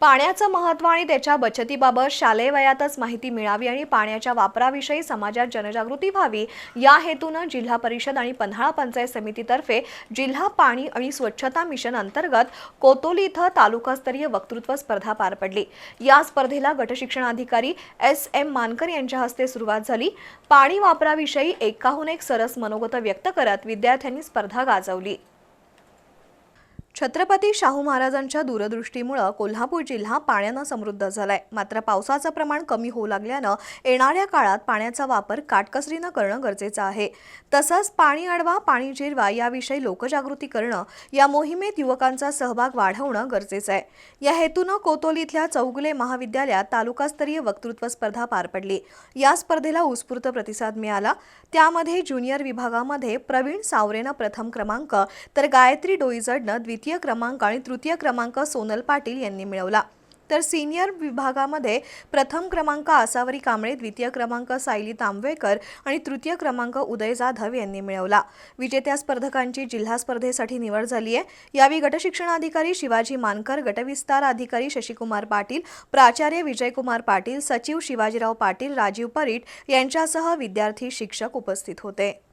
पाण्याचं महत्त्व आणि त्याच्या बचतीबाबत शालेय वयातच माहिती मिळावी आणि पाण्याच्या वापराविषयी समाजात जनजागृती व्हावी या हेतूनं जिल्हा परिषद आणि पन्हाळा पंचायत समितीतर्फे जिल्हा पाणी आणि स्वच्छता मिशन अंतर्गत कोतोली इथं तालुकास्तरीय वक्तृत्व स्पर्धा पार पडली. या स्पर्धेला गटशिक्षणाधिकारी एस एम मानकर यांच्या हस्ते सुरुवात झाली. पाणी वापराविषयी एकाहून एक सरस मनोगत व्यक्त करत विद्यार्थ्यांनी स्पर्धा गाजवली. छत्रपती शाहू महाराजांच्या दूरदृष्टीमुळं कोल्हापूर जिल्हा पाण्यानं समृद्ध झालाय. मात्र पावसाचं प्रमाण कमी होऊ लागल्यानं येणाऱ्या काळात पाण्याचा वापर काटकसरीनं करणं गरजेचं आहे. तसंच पाणी अडवा पाणी जिरवा याविषयी लोकजागृती करणं या मोहिमेत युवकांचा सहभाग वाढवणं गरजेचं आहे. या हेतूनं कोतोली इथल्या चौगुले महाविद्यालयात तालुकास्तरीय वक्तृत्व स्पर्धा पार पडली. या स्पर्धेला उत्स्फूर्त प्रतिसाद मिळाला. त्यामध्ये ज्युनियर विभागामध्ये प्रवीण सावरेनं प्रथम क्रमांक तर गायत्री डोईजडनं द्वितीय क्रमांक आणि तृतीय क्रमांक सोनल पाटील यांनी मिळवला. तर सिनियर विभागामध्ये प्रथम क्रमांक आसावरी कांबळे द्वितीय क्रमांक सायली तांबवेकर आणि तृतीय क्रमांक उदय जाधव यांनी मिळवला. विजेत्या स्पर्धकांची जिल्हा स्पर्धेसाठी निवड झाली आहे. यावेळी गटशिक्षणाधिकारी शिवाजी मानकर गटविस्तार अधिकारी शशिकुमार पाटील प्राचार्य विजयकुमार पाटील सचिव शिवाजीराव पाटील राजीव परीट यांच्यासह विद्यार्थी शिक्षक उपस्थित होते.